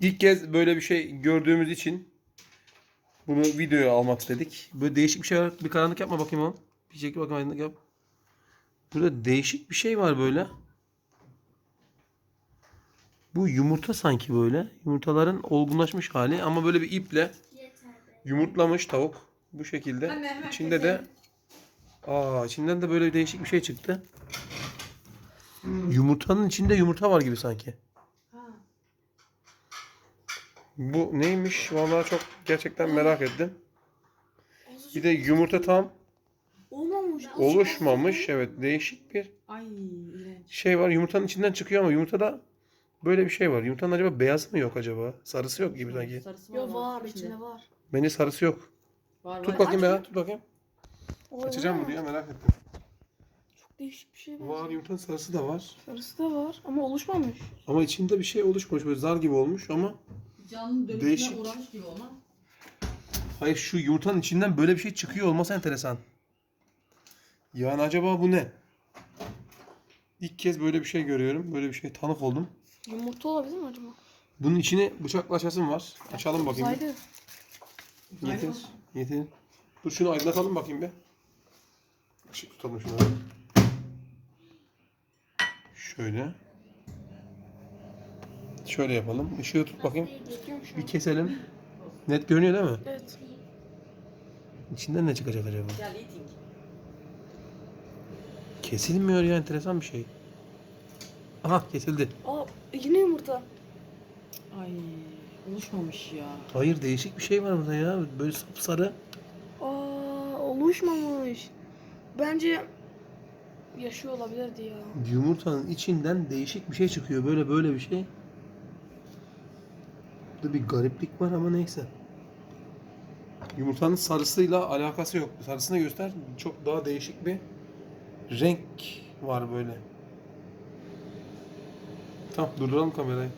İlk kez böyle bir şey gördüğümüz için bunu videoya almak istedik. Böyle değişik bir şey var. Bir karanlık yapma bakayım oğlum. Bir çekil bakayım aydınlık yap. Burada değişik bir şey var böyle. Bu yumurta sanki böyle. Yumurtaların olgunlaşmış hali ama böyle bir iple yumurtlamış tavuk. Bu şekilde. Anne, İçinde de Aa, içinden de böyle değişik bir şey çıktı. Yumurtanın içinde yumurta var gibi sanki. Bu neymiş? Vallahi çok gerçekten merak ettim. Bir de yumurta tam Olmamış. oluşmamış. Evet, değişik bir Ay iğrenç. şey var. Yumurtanın içinden çıkıyor ama yumurtada böyle bir şey var. Yumurtanın acaba beyaz mı yok acaba? Sarısı yok gibi sanki. Sarısı Yo var var içinde. içinde var. Bence sarısı yok. Var Tut var. bakayım be, tut bakayım. Açacağım bunu ya merak ettim. Çok değişik bir şey var. Var yumurtanın sarısı da var. Sarısı da var ama oluşmamış. Ama içinde bir şey oluşmuş. Böyle zar gibi olmuş ama Canın dönüşüne Değişik. uğramış gibi ama. hayır şu yumurtanın içinden böyle bir şey çıkıyor olması enteresan. Yani acaba bu ne? İlk kez böyle bir şey görüyorum. Böyle bir şey tanık oldum. Yumurta olabilir mi acaba? Bunun içine bıçakla açasım var. Açalım bakayım. bir. Uzaylı. Getir. Getir. Dur şunu aydınlatalım bakayım bir. Işık tutalım şunu. Şöyle. Şöyle yapalım. Işığı tut bakayım. Bir keselim. Net görünüyor değil mi? Evet. İçinden ne çıkacak acaba? Gel eating. Kesilmiyor ya enteresan bir şey. Aha kesildi. Aa yine yumurta. Ay oluşmamış ya. Hayır değişik bir şey var burada ya. Böyle sapsarı. Aa oluşmamış. Bence yaşıyor olabilirdi ya. Yumurtanın içinden değişik bir şey çıkıyor. Böyle böyle bir şey. Burada bir gariplik var ama neyse. Yumurtanın sarısıyla alakası yok. Sarısını göster. Çok daha değişik bir renk var böyle. Tamam durduralım kamerayı.